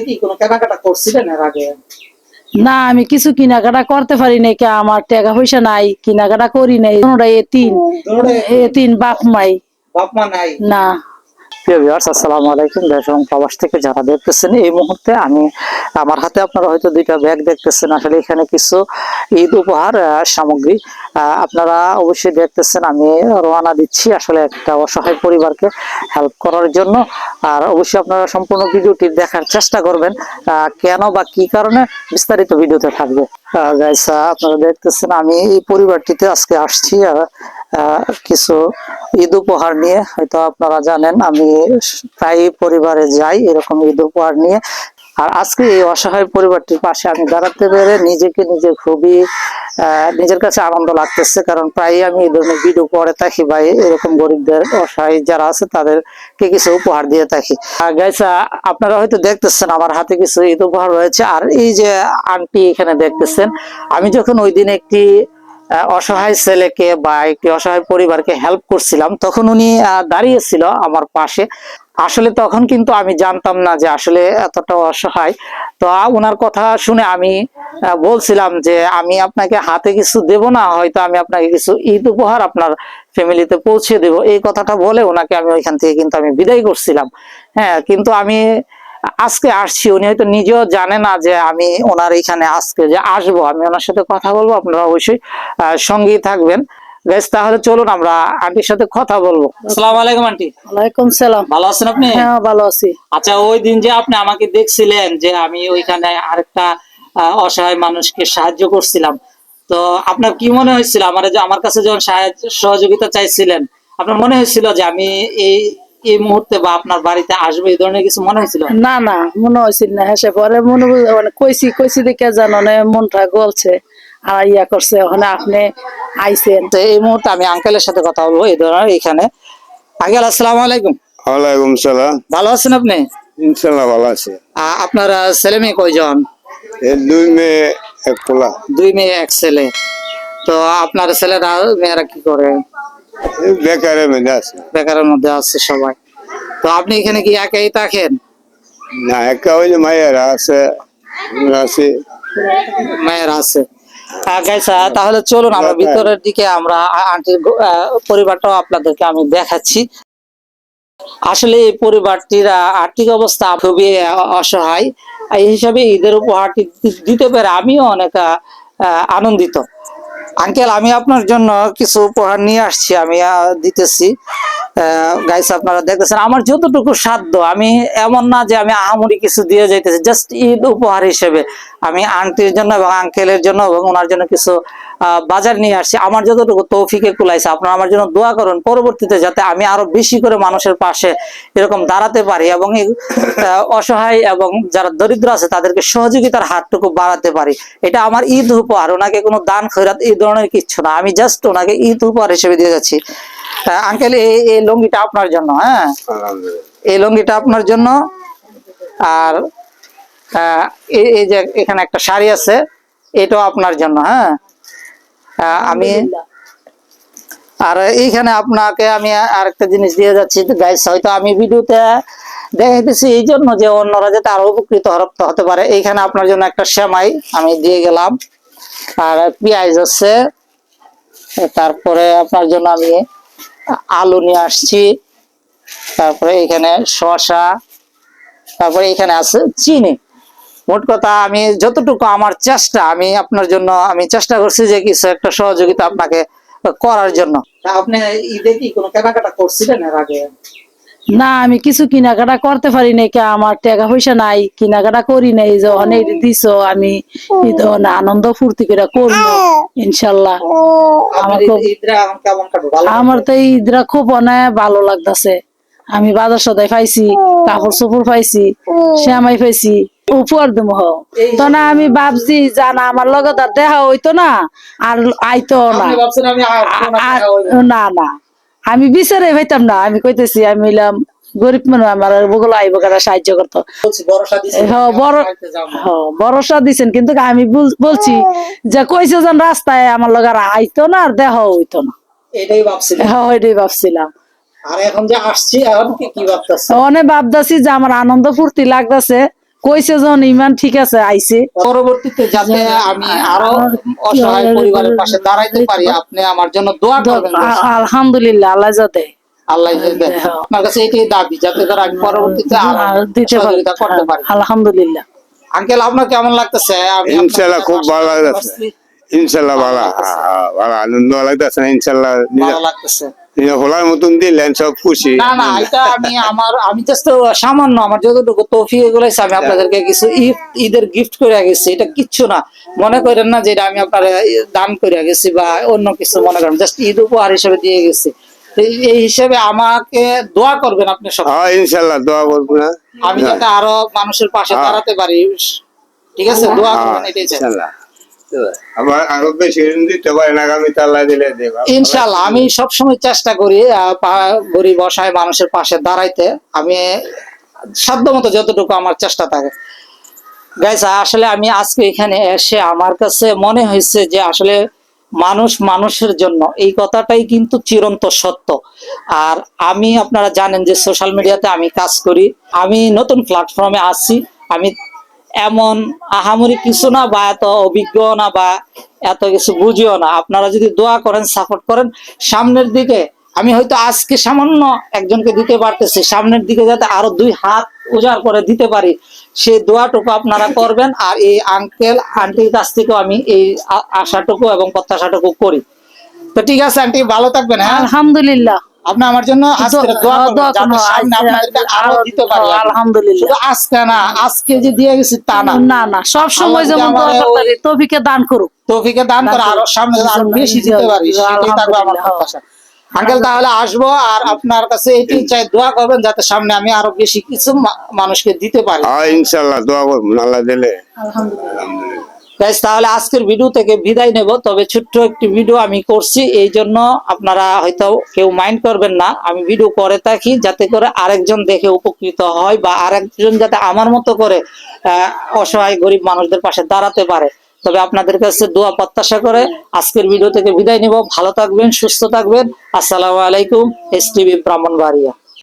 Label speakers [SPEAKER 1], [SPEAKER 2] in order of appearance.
[SPEAKER 1] কি কোনো কেনাকাটা করছিলেন এর আগে?
[SPEAKER 2] না আমি কিছু কেনাকাটা করতে পারি নাই কে আমার টাকা পয়সা নাই কেনাকাটা করি নাই। ওরা এ তিন
[SPEAKER 1] দৌড়ে
[SPEAKER 2] এ তিন বাপ মাই।
[SPEAKER 1] বাপ মা নাই?
[SPEAKER 2] না।
[SPEAKER 3] এই মুহূর্তে আমি আমার হাতে আপনারা হয়তো দুইটা ব্যাগ দেখতেছেন। আসলে এখানে কিছু ঈদ উপহার সামগ্রী আপনারা অবশ্যই দেখতেছেন। আমি দিচ্ছি আসলে একটা অসহায় পরিবারকে হেল্প করার জন্য। আর অবশ্যই আপনারা সম্পূর্ণ ভিডিওটি দেখার চেষ্টা করবেন কেন বা কি কারণে বিস্তারিত ভিডিওতে থাকবে। গাইস আপনারা দেখতেছেন, আমি এই পরিবারটিতে আজকে আসছি কিছু ঈদ উপহার নিয়ে। হয়তো আপনারা জানেন, আমি প্রায় পরিবারে যাই এরকম ঈদ উপহার নিয়ে। আর আজকে এই অসহায় পরিবারটির পাশে আমি দাঁড়াতে পেরে নিজেকে নিজে খুবই নিজের কাছে আনন্দ লাগতেছে। কারণ প্রায় আমি এই ধরনের ভিডিও করে থাকি বা এরকম গরিবদের অসহায় যারা আছে তাদেরকে কিছু উপহার দিয়ে থাকি। গাইছা আপনারা হয়তো দেখতেছেন আমার হাতে কিছু ঈদ উপহার রয়েছে। আর এই যে আন্টি এখানে দেখতেছেন, আমি যখন ওই দিন একটি অসহায় ছেলেকে বা একটি অসহায় পরিবারকে হেল্প করছিলাম, তখন উনি দাঁড়িয়েছিল আমার পাশে। আসলে তখন কিন্তু আমি জানতাম না যে আসলে এতটা অসহায়। তো ওনার কথা শুনে আমি বলছিলাম যে আমি আপনাকে হাতে কিছু দেব না, হয়তো আমি আপনাকে কিছু ঈদ উপহার আপনার ফ্যামিলিতে পৌঁছে দেব। এই কথাটা বলে ওনাকে আমি ওইখান থেকে কিন্তু আমি বিদায় করছিলাম। হ্যাঁ কিন্তু আমি আজকে আসছি উনি হয়তো নিজেও জানে না যে আমি ওনার এখানে আজকে যে আসব। আমি ওনার সাথে কথা বলব আপনারা অবশ্যই সঙ্গেই থাকবেন। তাহলে চলুন আমরা আন্টির সাথে কথা বলব। আসসালামু আলাইকুম আন্টি।
[SPEAKER 2] ওয়ালাইকুম সালাম।
[SPEAKER 3] ভালো আছেন আপনি?
[SPEAKER 2] হ্যাঁ ভালো আছি।
[SPEAKER 3] আচ্ছা ওই দিন যে আপনি আমাকে দেখছিলেন যে আমি ওইখানে আরেকটা অসহায় মানুষকে সাহায্য করছিলাম তো আপনার কি মনে হয়েছিল? আমার যে আমার কাছে যখন সাহায্য সহযোগিতা চাইছিলেন আপনার মনে হয়েছিল যে আমি এই এই মুহূর্তে বা আপনার বাড়িতে আসব এই ধরনের কিছু মনে হয়েছিল?
[SPEAKER 2] না না মনে হয়েছিল না। হেসে পরে মনে বুঝ- মানে কইছি কইছি দেখে জানো না মনটা গলছে। আর ইয়া করছে ওখানে আপনি আইছেন।
[SPEAKER 3] তো এই মুহূর্তে আমি আঙ্কেলের সাথে কথা বলব এই ধরনের এখানে। আঙ্কেল আসসালামু আলাইকুম।
[SPEAKER 4] ওয়ালাইকুম সালাম।
[SPEAKER 3] ভালো আছেন আপনি?
[SPEAKER 4] ইনশাল্লাহ ভালো আছে।
[SPEAKER 3] আপনার ছেলে মেয়ে কয়জন?
[SPEAKER 4] এই দুই মেয়ে এক পোলা।
[SPEAKER 3] দুই মেয়ে এক ছেলে। তো আপনার ছেলেরা মেয়েরা কি করে?
[SPEAKER 4] এই বেকারে মেয়ে আছে।
[SPEAKER 3] বেকারের মধ্যে আছে সবাই। তো আপনি এখানে কি একাই থাকেন?
[SPEAKER 4] না একা ওই যে মায়েরা আছে আছি।
[SPEAKER 3] মেয়ের আছে। তাহলে চলুন আমরা ভিতরের দিকে আমরা আন্টির পরিবারটাও আপনাদেরকে আমি দেখাচ্ছি। আসলে এই পরিবারটির আর্থিক অবস্থা খুবই অসহায়। এই হিসাবে ঈদের উপহারটি দিতে পেরে আমিও অনেক আনন্দিত। আঙ্কেল, আমি আপনার জন্য কিছু উপহার নিয়ে আসছি, আমি দিতেছি। গাইস আপনারা দেখতেছেন, আমার যতটুকু সাধ্য, আমি এমন না যে আমি আহামরি কিছু দিয়ে যাইতেছি জাস্ট ঈদ উপহার হিসেবে। আমি আন্টির জন্য এবং আঙ্কেলের জন্য এবং ওনার জন্য কিছু বাজার নিয়ে আসছি আমার যতটুকু তৌফিকে কুলাইছে আপনারা আমার জন্য দোয়া করুন পরবর্তীতে যাতে আমি আরও বেশি করে মানুষের পাশে এরকম দাঁড়াতে পারি এবং অসহায় এবং যারা দরিদ্র আছে তাদেরকে সহযোগিতার হাতটুকু বাড়াতে পারি। এটা আমার ঈদ উপহার ওনাকে কোনো দান খৈরাত এই ধরনের কিচ্ছু না। আমি জাস্ট ওনাকে ঈদ উপহার হিসেবে দিয়ে যাচ্ছি। আঙ্কেল এই এই লুঙ্গিটা আপনার জন্য হ্যাঁ? এই লুঙ্গিটা আপনার জন্য। আর এই যে এখানে একটা শাড়ি আছে এটাও আপনার জন্য হ্যাঁ? আমি আর এইখানে আপনাকে আমি আরেকটা জিনিস দিয়ে যাচ্ছি গাইস হয়তো আমি ভিডিওতে দেখাইতেছি এই জন্য যে অন্যরা যাতে আরও উপকৃত হতে পারে। এইখানে আপনার জন্য একটা সেমাই আমি দিয়ে গেলাম। আর পেঁয়াজ আছে। তারপরে আপনার জন্য আমি আলু নিয়ে আসছি। তারপরে এখানে শসা। তারপরে এখানে আছে চিনি। মোট কথা আমি যতটুকু আমার চেষ্টা আমি আপনার জন্য আমি চেষ্টা করছি যে কিছু একটা সহযোগিতা আপনাকে করার জন্য।
[SPEAKER 1] আপনি ঈদে কি কোনো কেনাকাটা করছিলেন এর আগে?
[SPEAKER 2] না আমি কিছু কেনাকাটা করতে পারি নাই কে আমার টাকা পয়সা নাই কেনাকাটা করি নাই যে অনেক দিছো আমি ঈদ আনন্দ ফুর্তি করে করব ইনশাল্লাহ। আমার তো ঈদরা খুব অনেক ভালো লাগতেছে। আমি বাজার সদাই পাইছি কাপড় চোপড় পাইছি শ্যামাই পাইছি উপহার দেবো তো না আমি ভাবছি জানা আমার লগত আর দেখা হইতো না আর আইতো না।
[SPEAKER 1] না।
[SPEAKER 2] আমি বিচারে পাইতাম না আমি কইতেছি আমি হইলাম গরিব মানুষ আমার বগুলো আইব কারা সাহায্য করতো।
[SPEAKER 1] ভরসা
[SPEAKER 2] দিছেন কিন্তু আমি বুল- বলছি যে কইছে যেন রাস্তায় আমার লগে আর আইতো না আর দেহ হইতো না।
[SPEAKER 1] এটাই ভাবছিলেন
[SPEAKER 2] হ্যাঁ ওইটাই ভাবছিলাম।
[SPEAKER 1] আর এখন যে আসছি এখন কি কি
[SPEAKER 2] অনেক ভাবতাছি যে আমার আনন্দ ফুর্তি লাগতাছে কইছে যখন ইমান ঠিক আছে আইছে।
[SPEAKER 3] পরবর্তীতে যাতে আমি আরও অসহায় পরিবারের পাশে দাঁড়াইতে পারি আপনি আমার জন্য দোয়া করবেন
[SPEAKER 2] আলহামদুলিল্লাহ আল্লাহ যাতে
[SPEAKER 3] আল্লাহ যাতে
[SPEAKER 2] হ্যাঁ।
[SPEAKER 3] আপনার কাছে এটাই দাবি যাতে তারা আমি পরবর্তীতে
[SPEAKER 2] দিতে পারি।
[SPEAKER 3] সহযোগিতা করতে পারি।
[SPEAKER 2] আলহামদুলিল্লাহ।
[SPEAKER 3] আঙ্কেল আপনার কেমন লাগতেছে? সাথে
[SPEAKER 4] খুব ভালো লাগতেছে। ইনশাল্লাহ ভালো হ্যাঁ, ভালো আনন্দ লাগতেছে না ইনশাল্লাহ
[SPEAKER 3] ভালো লাগতেছে।
[SPEAKER 4] নিজে হোলার মতন দিলেন সব খুশি।
[SPEAKER 3] না না এটা আমি আমার আমি জাস্ট সামান্য আমার যতটুকু তৌফিক আমি আপনাদেরকে কিছু ঈদের গিফট করে গেছি এটা কিচ্ছু না। মনে করেন না যে এটা আমি আপনার দান করে গেছি বা অন্য কিছু মনে করেন জাস্ট ঈদ উপহার হিসেবে দিয়ে গেছি। এই হিসেবে আমাকে দোয়া করবেন আপনি সব
[SPEAKER 4] হ্যাঁ ইনশাল্লাহ দোয়া করব না।
[SPEAKER 3] আমি যাতে আরও মানুষের পাশে
[SPEAKER 4] হ্যাঁ।
[SPEAKER 3] দাঁড়াতে পারি। ঠিক আছে? দোয়া
[SPEAKER 4] হ্যাঁ,
[SPEAKER 3] করবেন এটাই চাই।
[SPEAKER 4] ইনশাল্লাহ আরও বেশি দিতে পারেন আগামীতে আল্লাহ দিলে
[SPEAKER 3] ইনশাল্লাহ আমি সবসময় চেষ্টা করি গরিব অসহায় মানুষের পাশে দাঁড়াইতে। আমি সাধ্য মতো যতটুকু আমার চেষ্টা থাকে। গাইস আসলে আমি আজকে এখানে এসে আমার কাছে মনে হয়েছে যে আসলে মানুষ মানুষের জন্য এই কথাটাই কিন্তু চিরন্ত সত্য। আর আমি আপনারা জানেন যে সোশ্যাল মিডিয়াতে আমি কাজ করি। আমি নতুন প্ল্যাটফর্মে আসছি আমি এমন আহামরি কিছু না বা এত অভিজ্ঞ না বা এত কিছু বুঝিও না। আপনারা যদি দোয়া করেন, সাপোর্ট করেন, সামনের দিকে আমি হয়তো আজকে সামান্য একজনকে দিতে পারতেছি, সামনের দিকে যাতে আরও দুই হাত উজাড় করে দিতে পারি সেই দোয়াটুকু আপনারা করবেন আর এই আঙ্কেল আন্টির কাছ থেকেও আমি এই আশাটুকু এবং প্রত্যাশাটুকু করি। তো ঠিক আছে আন্টি ভালো থাকবেন হ্যাঁ?
[SPEAKER 2] আলহামদুলিল্লাহ।
[SPEAKER 3] আপনি আমার জন্য করবেন।
[SPEAKER 2] আলহামদুলিল্লাহ।
[SPEAKER 3] আজকে না আজকে যে দিয়ে গেছি তা না।
[SPEAKER 2] না না সব সময় যেমন তৌফিকে দান করুক।
[SPEAKER 3] তৌফিকে দান করে
[SPEAKER 2] আরও
[SPEAKER 3] সামনে আরও বেশি দিতে পারি আমার
[SPEAKER 2] আলহামদুলিল্লাহ।
[SPEAKER 3] প্রত্যাশা। আঙ্কেল তাহলে আসব আর আপনার কাছে এটি চাই দোয়া করবেন যাতে সামনে আমি আরও বেশি কিছু মানুষকে দিতে পারি।
[SPEAKER 4] হ্যাঁ ইনশাল্লাহ দোয়া করব আল্লাহ দিলে।
[SPEAKER 3] গাইস তাহলে আজকের ভিডিও থেকে বিদায় নেব। তবে ছোট্ট একটি ভিডিও আমি করছি। এই জন্য আপনারা হয়তো কেউ মাইন্ড করবেন না। আমি ভিডিও করে থাকি যাতে করে আরেকজন দেখে উপকৃত হয় বা আরেকজন যাতে আমার মতো করে অসহায় গরিব মানুষদের পাশে দাঁড়াতে পারে। তবে আপনাদের কাছে দোয়া, প্রত্যাশা করে আজকের ভিডিও থেকে বিদায় নিব। ভালো থাকবেন, সুস্থ থাকবেন। আসসালামু আলাইকুম, এস টিভি ব্রাহ্মণবাড়িয়া।